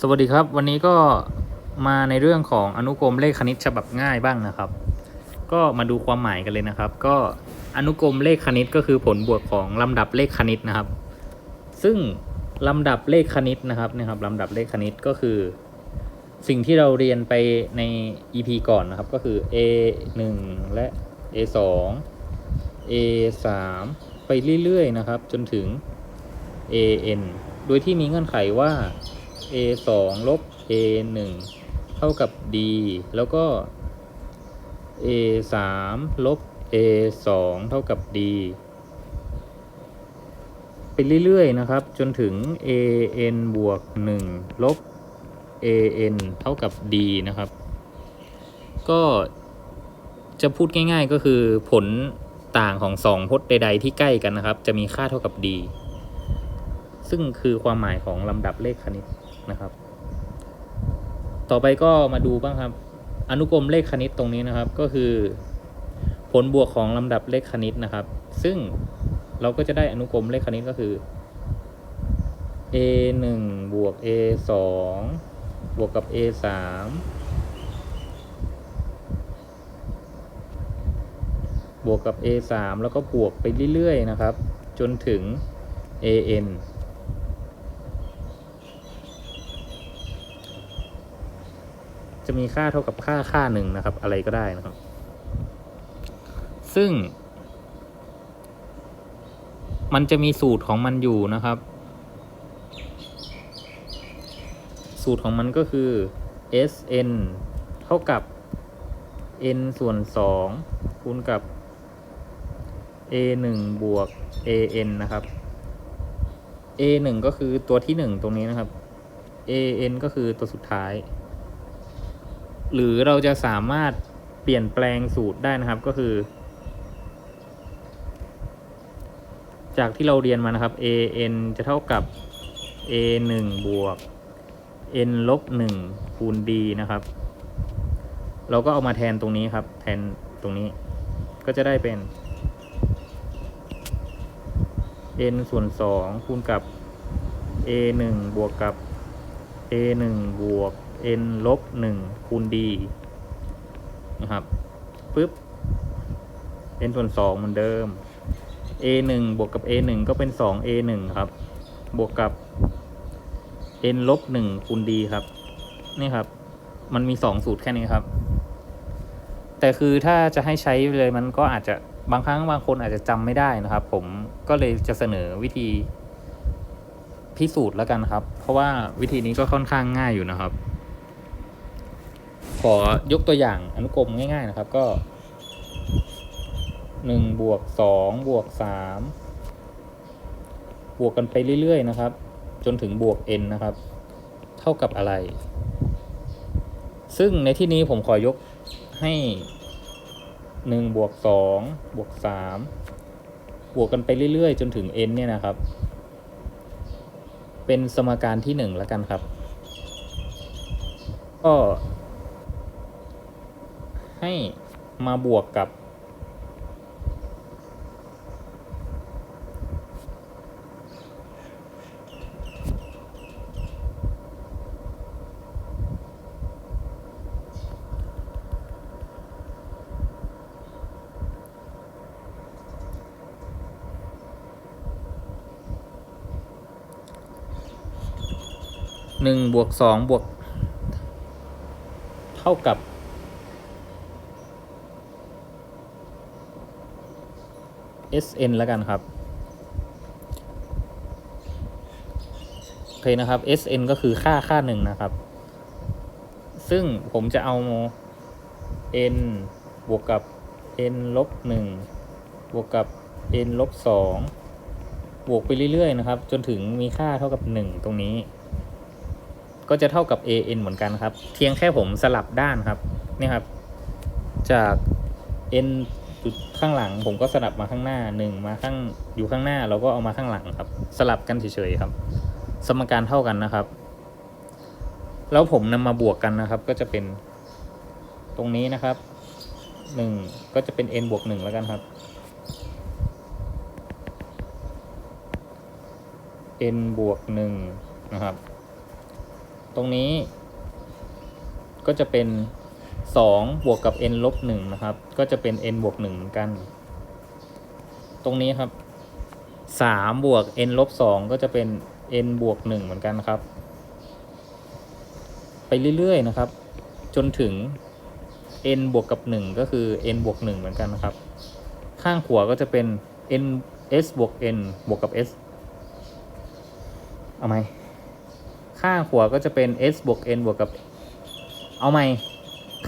สวัสดีครับ วันนี้ก็มาในเรื่องของอนุกรมเลขคณิตฉบับง่ายบ้างนะครับ ก็มาดูความหมายกันเลยนะครับ ก็อนุกรมเลขคณิตก็คือผลบวกของลำดับเลขคณิตนะครับ ซึ่งลำดับเลขคณิตนะครับนะครับลำดับเลขคณิตก็คือ สิ่งที่เราเรียนไปใน EP ก่อนนะครับก็คือ A 1และ A 2 A 3ไปเรื่อยๆนะครับ จนถึง A n โดยที่มีเงื่อนไขว่า a 2ลบ a 1เท่ากับ d แล้วก็ a 3ลบ a 2เท่ากับ d ไปเรื่อยๆนะครับ จนถึง a n บวก 1 ลบ a n เท่ากับ d นะครับ ก็จะพูดง่ายๆก็คือผลต่างของสองพจน์ใด ๆ ที่ใกล้กันนะครับ จะมีค่าเท่ากับ d ซึ่งคือความหมายของลำดับเลขคณิต นะครับ ต่อไปก็มาดูบ้างครับ อนุกรมเลขคณิตตรงนี้นะครับ ก็คือ ผลบวกของลำดับเลขคณิตนะครับ ซึ่งเราก็จะได้อนุกรมเลขคณิตก็คือ a 1บวก a 2บวกกับ a 3บวกกับ a 3แล้วก็บวกไปเรื่อยๆนะครับ จนถึง an จะมีค่าเท่ากับค่าค่าหนึ่งนะครับ อะไรก็ได้นะครับ ซึ่ง มันจะมีสูตรของมันอยู่นะครับ สูตรของมันก็คือ sn เท่ากับ n ส่วน2คูณกับ a 1บวก an นะครับ a 1ก็คือตัวที่ 1 ตรงนี้นะครับ an ก็คือตัวสุดท้าย หรือเราจะสามารถเปลี่ยนแปลงสูตรได้นะครับก็คือ จากที่เราเรียนมานะครับ a n จะเท่ากับ a 1บวก n ลบ1คูณ d นะครับ เราก็เอามาแทนตรงนี้ครับ แทนตรงนี้ก็จะได้เป็น n ส่วน 2 คูณกับ a 1บวกกับ a 1บวก n ลบ1คูณ d นะครับปึ๊บ n ส่วน2เหมือนเดิม a 1บวกกับ a 1ก็เป็น2 a 1ครับ บวกกับ n ลบ1คูณ d ครับ นี่ครับ มันมี 2 สูตรแค่นี้ครับ แต่คือถ้าจะให้ใช้เลยมันก็อาจจะบางครั้งบางคนอาจจะจำไม่ได้นะครับ ผมก็เลยจะเสนอวิธีพิสูจน์แล้วกันครับ เพราะว่าวิธีนี้ก็ค่อนข้างง่ายอยู่นะครับ อยกตัวอย่างอนุกรมง่าย ๆ นะครับ ก็หนึ่งบวกสองบวกสามบวกกันไปเรื่อย ๆ นะครับ จนถึงบวก n นะครับ เท่ากับอะไร ซึ่งในที่นี้ผมขอยกให้หนึ่งบวกสองบวกสามบวกกันไปเรื่อย ๆ จนถึง n เนี่ยนะครับ เป็นสมการที่หนึ่งแล้วกันครับ ก็ ให้มาบวกกับหนึ่งบวกสองบวก เท่ากับ sn แล้วกันครับ โอเคนะครับ sn ก็คือค่าค่าหนึ่งนะครับ ซึ่งผมจะเอา n บวกกับ n ลบหนึ่งบวกกับ n ลบสองบวกไปเรื่อยๆนะครับ จนถึงมีค่าเท่ากับ 1 ตรงนี้ ก็จะเท่ากับ an เหมือนกันครับ เพียงแค่ผมสลับด้านครับ นี่ครับ จาก n ข้างหลังผมก็สลับมาข้างหน้าหนึ่งมาข้างอยู่ข้างหน้าเราก็เอามาข้างหลังครับ สลับกันเฉยๆครับ สมการเท่ากันนะครับ แล้วผมนำมาบวกกันนะครับ ก็จะเป็นตรงนี้นะครับหนึ่งก็จะเป็น n บวกหนึ่งแล้วกันครับ n บวกหนึ่งนะครับ ตรงนี้ก็จะเป็น สองบวกกับ n ลบหนึ่งนะครับ ก็จะเป็น n บวกหนึ่งเหมือนกัน ตรงนี้ครับสามบวก n ลบสองก็จะเป็น n บวกหนึ่งเหมือนกันครับ ไปเรื่อยๆนะครับ จนถึง n บวกกับหนึ่งก็คือ n บวกหนึ่งเหมือนกันนะครับ ข้างขวาก็จะเป็น n s บวก n บวกกับ s เอาไหมข้างขวาก็จะเป็น s บวก n บวกกับ เอาไหม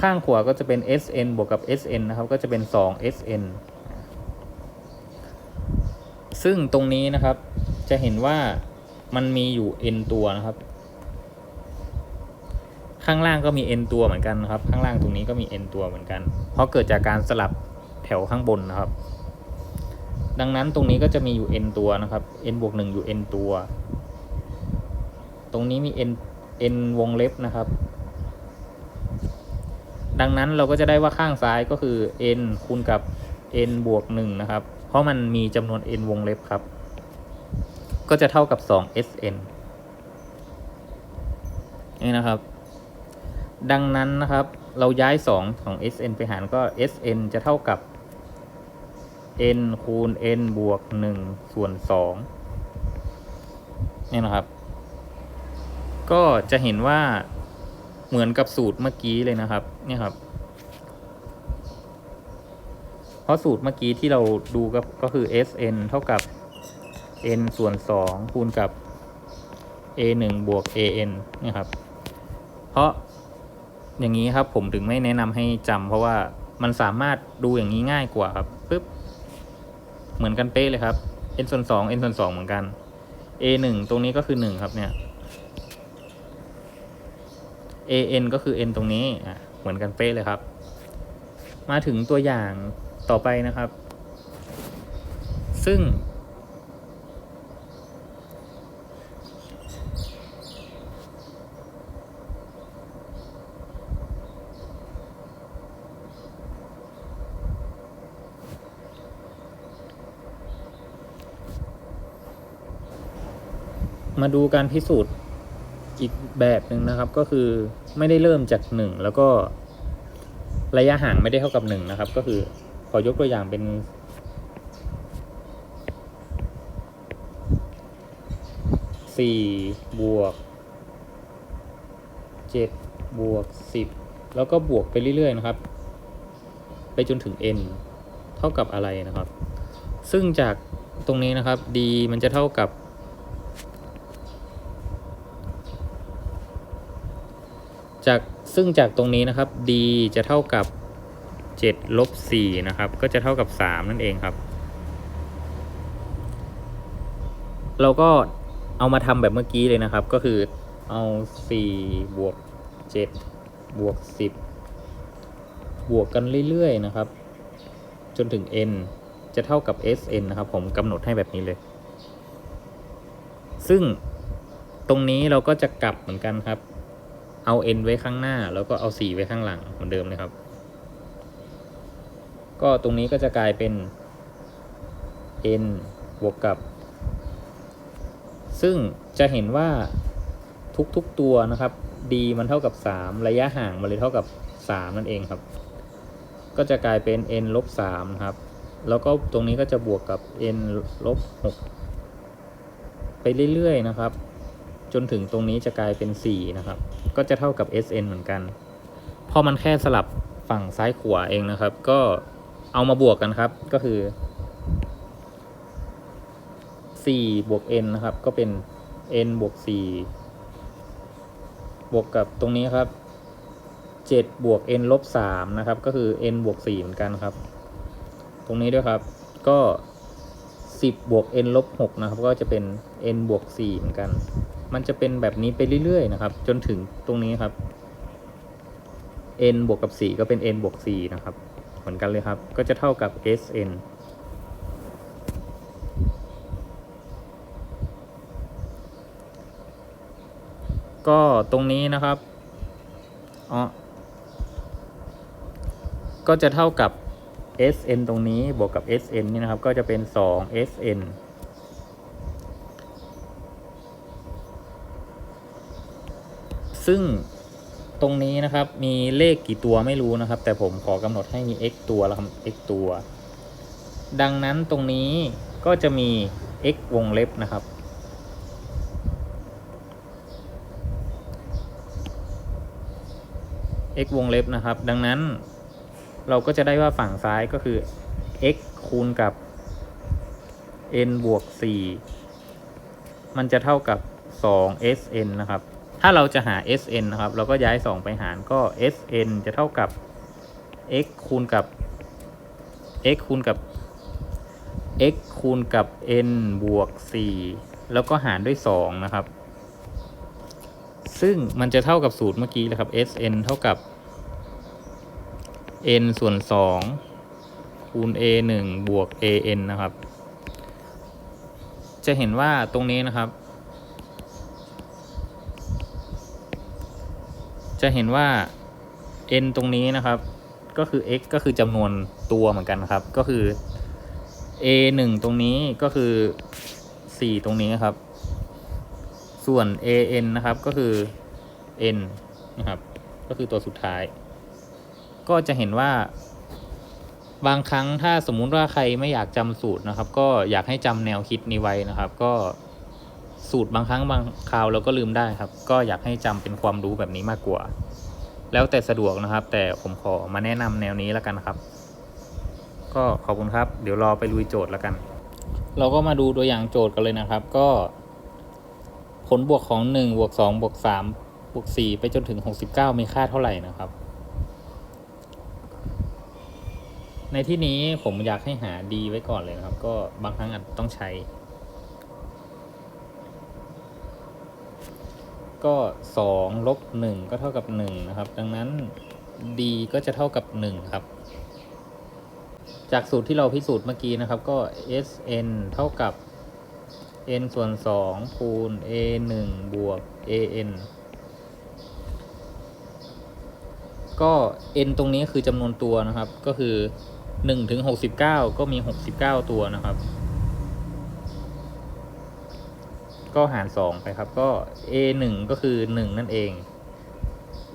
ข้างขวาก็จะเป็น sn บวกกับ sn นะครับ ก็จะเป็น 2 sn ซึ่งตรงนี้นะครับ จะเห็นว่ามันมีอยู่ n ตัวนะครับ ข้างล่างก็มี n ตัวเหมือนกันนะครับ ข้างล่างตรงนี้ก็มี n ตัวเหมือนกัน เพราะเกิดจากการสลับแถวข้างบนนะครับ ดังนั้นตรงนี้ก็จะมีอยู่ n ตัวนะครับ n บวก1อยู่ n ตัว ตรงนี้มี n n วงเล็บนะครับ ดังนั้นเราก็จะได้ว่าข้างซ้ายก็คือ n คูณกับ n บวก1นะครับ เพราะมันมีจำนวน n วงเล็บครับ ก็จะเท่ากับ2 sn นี่นะครับ ดังนั้นนะครับ เราย้าย 2 ของ sn ไปหารก็ sn จะเท่ากับ n คูณ n บวก 1 ส่วน 2 นี่นะครับ ก็จะเห็นว่า เหมือนกับสูตรเมื่อกี้เลยนะครับ เนี่ยครับ เพราะสูตรเมื่อกี้ที่เราดูก็ก็คือ sn เท่ากับ n ส่วน 2 คูณกับ a 1บวก an เนี่ยครับ เพราะอย่างนี้ครับผมถึงไม่แนะนำให้จำเพราะว่ามันสามารถดูอย่างนี้ง่ายกว่าครับปึ๊บเหมือนกันเป๊ะเลยครับ n ส่วน2 n ส่วน2เหมือนกัน a 1ตรงนี้ก็คือ 1 ครับเนี่ย an ก็คือ n ตรงนี้เหมือนกันเป๊ะเลยครับ มาถึงตัวอย่างต่อไปนะครับ ซึ่ง มาดูการพิสูจน์ อีกแบบหนึ่งนะครับก็คือไม่ได้เริ่มจากหนึ่งแล้วก็ระยะห่างไม่ได้เท่ากับหนึ่งนะครับ ก็คือขอยกตัวอย่างเป็นสี่บวกเจ็ดบวกสิบแล้วก็บวกไปเรื่อยๆนะครับ ไปจนถึง n เท่ากับอะไรนะครับ ซึ่งจากตรงนี้นะครับ d มันจะเท่ากับ จากซึ่งจากตรงนี้นะครับ d จะเท่ากับ7ลบ4นะครับ ก็จะเท่ากับ 3 นั่นเองครับ เราก็เอามาทำแบบเมื่อกี้เลยนะครับ ก็คือเอา 4 บวก 7 บวก 10 บวกกันเรื่อยๆนะครับ จนถึง n จะเท่ากับ sn นะครับ ผมกำหนดให้แบบนี้เลย ซึ่งตรงนี้เราก็จะกลับเหมือนกันครับ เอา n ไว้ข้างหน้า แล้วก็เอา 4 ไว้ข้างหลังเหมือนเดิมเลยครับ ก็ตรงนี้ก็จะกลายเป็น n บวกกับ ซึ่งจะเห็นว่าทุกๆตัวนะครับ d มันเท่ากับ 3 ระยะห่างมันเลยเท่ากับ 3 นั่นเองครับ ก็จะกลายเป็น n ลบ3ครับ แล้วก็ตรงนี้ก็จะบวกกับ n ลบ6ไปเรื่อยๆนะครับ จนถึงตรงนี้จะกลายเป็น 4 นะครับ ก็จะเท่ากับ sn เหมือนกัน พอมันแค่สลับฝั่งซ้ายขวาเองนะครับ ก็เอามาบวกกันครับ ก็คือ 4 บวก n นะครับ ก็เป็น n บวก 4 บวกกับตรงนี้ครับ 7 บวก n ลบ 3 นะครับ ก็คือ n บวก 4 เหมือนกันครับ ตรงนี้ด้วยครับ ก็ 10 บวก n ลบ 6 นะครับ ก็จะเป็น n บวก 4 เหมือนกัน มันจะเป็นแบบนี้ไปเรื่อยๆนะครับ จนถึงตรงนี้ครับ n บวกกับ 4 ก็เป็น n บวก4นะครับ เหมือนกันเลยครับ ก็จะเท่ากับ sn ก็ตรงนี้นะครับอ๋อก็จะเท่ากับ sn ตรงนี้บวกกับ sn นี่นะครับ ก็จะเป็น 2 sn ซึ่งตรงนี้นะครับมีเลขกี่ตัวไม่รู้นะครับ แต่ผมขอกำหนดให้มี x ตัวแล้วครับ x ตัว ดังนั้นตรงนี้ก็จะมี x วงเล็บนะครับ x วงเล็บนะครับ ดังนั้นเราก็จะได้ว่าฝั่งซ้ายก็คือ x คูณกับ n บวก 4 มันจะเท่ากับ 2 sn นะครับ ถ้าเราจะหา sn นะครับ เราก็ย้าย 2 ไปหารก็ sn จะเท่ากับ x คูณกับ x คูณกับ x คูณกับ n บวก 4 แล้วก็หารด้วย 2 นะครับ ซึ่งมันจะเท่ากับสูตรเมื่อกี้เลยครับ sn เท่ากับ n ส่วน 2 คูณ a 1 บวก an นะครับ จะเห็นว่าตรงนี้นะครับ จะเห็นว่า n ตรงนี้นะครับ ก็คือ x ก็คือจำนวนตัวเหมือนกันครับ ก็คือ a 1ตรงนี้ก็คือ 4 ตรงนี้ครับ ส่วน an นะครับก็คือ n นะครับ ก็คือตัวสุดท้าย ก็จะเห็นว่า บางครั้งถ้าสมมุติว่าใครไม่อยากจำสูตรนะครับ ก็อยากให้จำแนวคิดนี้ไว้นะครับ ก็ สูตรบางครั้งบางคราวเราก็ลืมได้ครับ ก็อยากให้จำเป็นความรู้แบบนี้มากกว่า แล้วแต่สะดวกนะครับ แต่ผมขอมาแนะนำแนวนี้แล้วกันครับ ก็ขอบคุณครับ เดี๋ยวรอไปลุยโจทย์แล้วกัน เราก็มาดูตัวอย่างโจทย์กันเลยนะครับ ก็ ผลบวกของ1บวก2บวก3บวก4ไปจนถึง 69 มีค่าเท่าไหร่นะครับในที่นี้ผมอยากให้หา d ไว้ก่อนเลยนะครับ ก็บางครั้งอาจต้องใช้ ก็2ลบ1ก็เท่ากับ1นะครับ ดังนั้น d ก็จะเท่ากับ1ครับ จากสูตรที่เราพิสูจน์เมื่อกี้นะครับ ก็ sn เท่ากับ n ส่วน2คูณ a 1บวก an ก็ n ตรงนี้คือจำนวนตัวนะครับ ก็คือ1ถึง69 ก็มี 69 ตัวนะครับ ก็หาร 2 ไปครับ ก็ a 1ก็คือ 1 นั่นเอง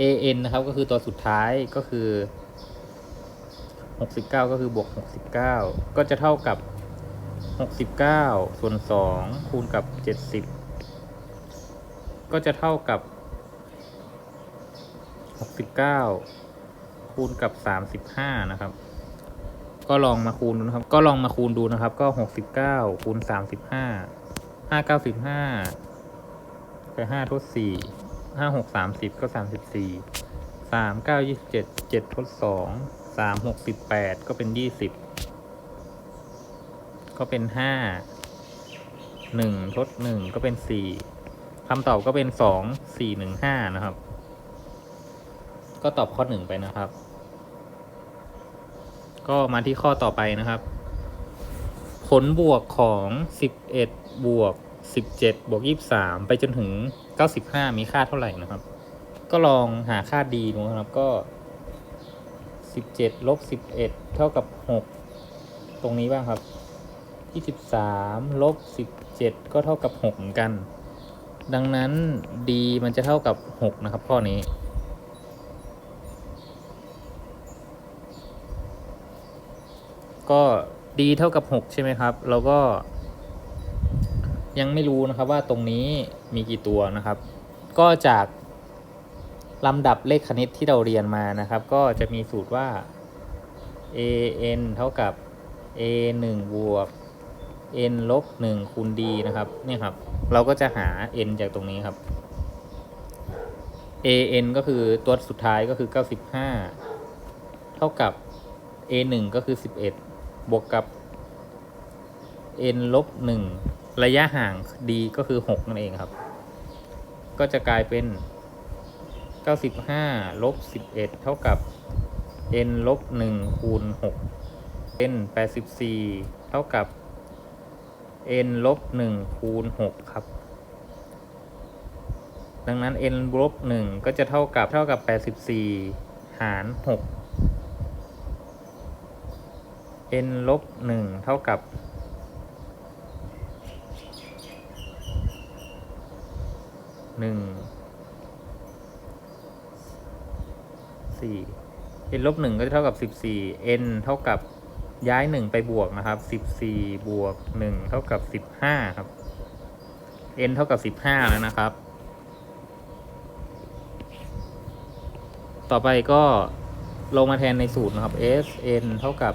an นะครับก็คือตัวสุดท้ายก็คือ 69 ก็คือบวก 69 ก็จะเท่ากับ 69 ส่วน 2 คูณกับ 70 ก็จะเท่ากับ 69 คูณกับ 35 นะครับก็ลองมาคูณดูนะครับ ก็ลองมาคูณดูนะครับ ก็ 69 คูณ 35 ห้าเก้าสิบห้าก็ห้าทดสี่ห้าหกสามสิบก็สามสิบสี่สามเก้ายี่สิบเจ็ดเจ็ดทดสองสามหกสิบแปดก็เป็นยี่สิบก็เป็นห้าหนึ่งทดหนึ่งก็เป็นสี่คำตอบก็เป็นสองสี่หนึ่งห้านะครับ ก็ตอบข้อหนึ่งไปนะครับ ก็มาที่ข้อต่อไปนะครับ ผลบวกของ 11 บวก 17 บวก 23 ไปจนถึง 95 มีค่าเท่าไหร่นะครับ ก็ลองหาค่าดีดูนะครับก็ 17ลบ11 เท่ากับ 6 ตรงนี้บ้างครับ 23ลบ17 ก็เท่ากับ 6 เหมือนกัน ดังนั้น d มันจะเท่ากับ 6 นะครับ ข้อนี้ก็ d เท่ากับ 6 ใช่ไหมครับ เราก็ ยังไม่รู้นะครับว่าตรงนี้มีกี่ตัวนะครับ ก็จากลำดับเลขคณิตที่เราเรียนมานะครับ ก็จะมีสูตรว่า a n เท่ากับ a 1บวก n ลบ1คูณ d นะครับนี่ครับ เราก็จะหา n จากตรงนี้ครับ a n ก็คือตัวสุดท้ายก็คือ 95 เท่ากับ a 1ก็คือ 11 บวกกับ n ลบ1ระยะห่าง d ก็คือ 6 นั่นเองครับ ก็จะกลายเป็น 95ลบ11 เท่ากับ n ลบ1คูณ6 n 84 เท่ากับ n ลบ1คูณ6ครับ ดังนั้น n ลบ1ก็จะเท่ากับเท่ากับ 84 หาร 6 n ลบ1เท่ากับ1สี่ n ลบหนึ่งก็จะเท่ากับสิบสี่ n เท่ากับย้ายหนึ่งไปบวกนะครับสิบสี่บวกหนึ่งเท่ากับสิบห้าครับ n เท่ากับสิบห้าแล้วนะครับ ต่อไปก็ลงมาแทนในสูตรนะครับ s n เท่ากับ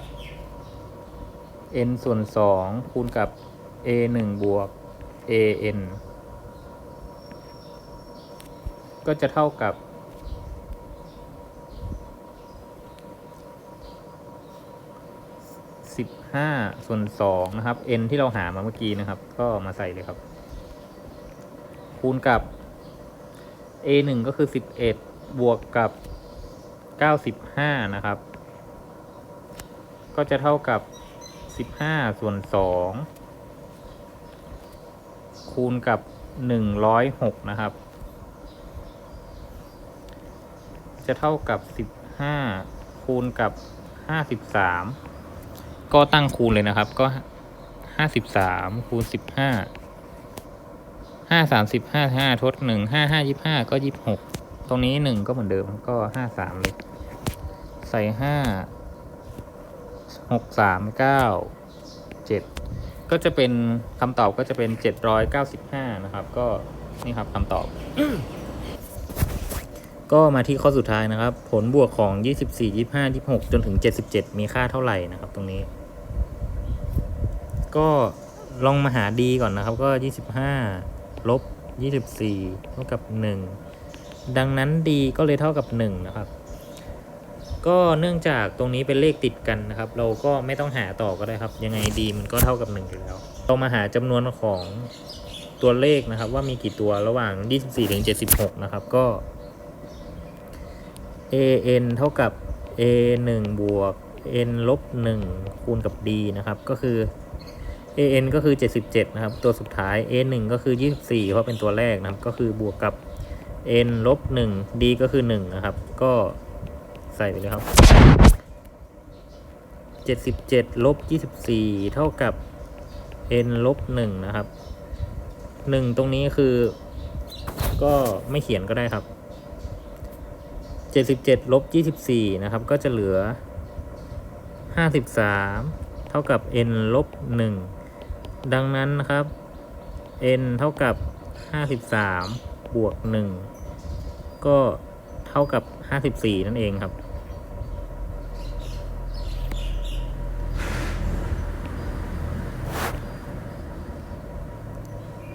n ส่วนสองคูณกับ a หนึ่งบวก a n ก็จะเท่ากับสิบห้าส่วนสองนะครับ n ที่เราหามาเมื่อกี้นะครับ ก็มาใส่เลยครับ คูณกับ a หนึ่งก็คือสิบเอ็ดบวกกับเก้าสิบห้านะครับ ก็จะเท่ากับ สิบห้าส่วนสองคูณกับหนึ่งร้อยหกนะครับ จะเท่ากับสิบห้าคูณกับห้าสิบสามก็ตั้งคูณเลยนะครับ ก็ห้าสิบสามคูณสิบห้าห้าสามสิบห้าห้าทดหนึ่งห้าห้ายี่ห้าก็ยี่หกตรงนี้หนึ่งก็เหมือนเดิมก็ห้าสามเลย ใส่ห้า หกสามเก้าเจ็ดก็จะเป็นคำตอบก็จะเป็นเจ็ดร้อยเก้าสิบห้านะครับ ก็นี่ครับคำตอบ ก็มาที่ข้อสุดท้ายนะครับ ผลบวกของ24 25 26จนถึง77มีค่าเท่าไหร่นะครับ ตรงนี้ ก็ลองมาหาดีก่อนนะครับ ก็25ลบ24เท่ากับ1ดังนั้นดีก็เลยเท่ากับ1นะครับ ก็เนื่องจากตรงนี้เป็นเลขติดกันนะครับ เราก็ไม่ต้องหาต่อก็ได้ครับ ยังไงดีมันก็เท่ากับ1อยู่แล้ว เรามาหาจำนวนของตัวเลขนะครับ ว่ามีกี่ตัวระหว่าง 24ถึง76 นะครับก็ an เท่ากับ a 1บวก n ลบ1คูณกับ d นะครับ ก็คือ an ก็คือ 77 นะครับ ตัวสุดท้าย a 1ก็คือ 24 เพราะเป็นตัวแรกนะครับ ก็คือบวกกับ n ลบ1 d ก็คือ 1 นะครับ ก็ ใส่ไปเลยครับ77ลบ24เท่ากับ n ลบ1นะครับ1ตรงนี้คือ ก็ไม่เขียนก็ได้ครับ77ลบ24นะครับ ก็จะเหลือ53เท่ากับ n ลบ1ดังนั้นนะครับ n เท่ากับ53บวก1ก็เท่ากับ54นั่นเองครับ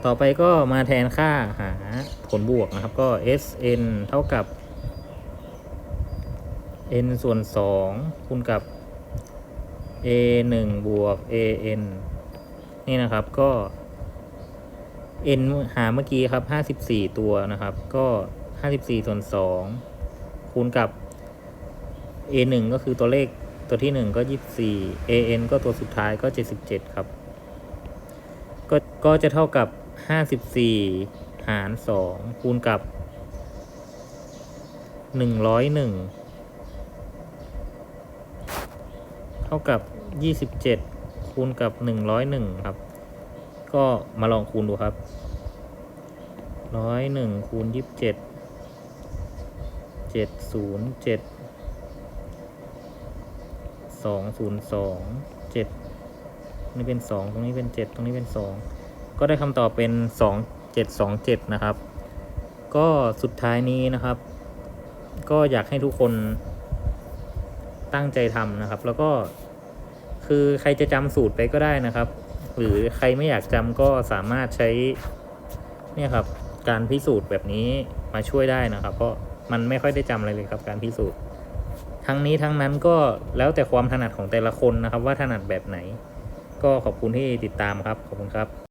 ต่อไปก็มาแทนค่าหาผลบวกนะครับ ก็ sn เท่ากับ n ส่วนสองคูณกับ a หนึ่งบวก a n นี่นะครับก็ n หาเมื่อกี้ครับห้าสิบสี่ตัวนะครับ ก็ห้าสิบสี่ส่วนสองคูณกับ a หนึ่งก็คือตัวเลขตัวที่หนึ่งก็ยี่สิบสี่ a n ก็ตัวสุดท้ายก็เจ็ดสิบเจ็ดครับ ก็ก็จะเท่ากับ ห้าสิบสี่หารสองคูณกับหนึ่งร้อยหนึ่งเท่ากับ27คูณกับ101ครับ ก็มาลองคูณดูครับ101คูณ27 707 202 7นี่เป็น2ตรงนี้เป็น7ตรงนี้เป็น2 ก็ได้คำตอบเป็น 2727 นะครับ ก็สุดท้ายนี้นะครับ ก็อยากให้ทุกคนตั้งใจทำนะครับ แล้วก็คือใครจะจำสูตรไปก็ได้นะครับ หรือใครไม่อยากจำก็สามารถใช้เนี่ยครับการพิสูจน์แบบนี้มาช่วยได้นะครับ เพราะมันไม่ค่อยได้จำอะไรเลยครับการพิสูจน์ ทั้งนี้ทั้งนั้นก็แล้วแต่ความถนัดของแต่ละคนนะครับ ว่าถนัดแบบไหน ก็ขอบคุณที่ติดตามครับ ขอบคุณครับ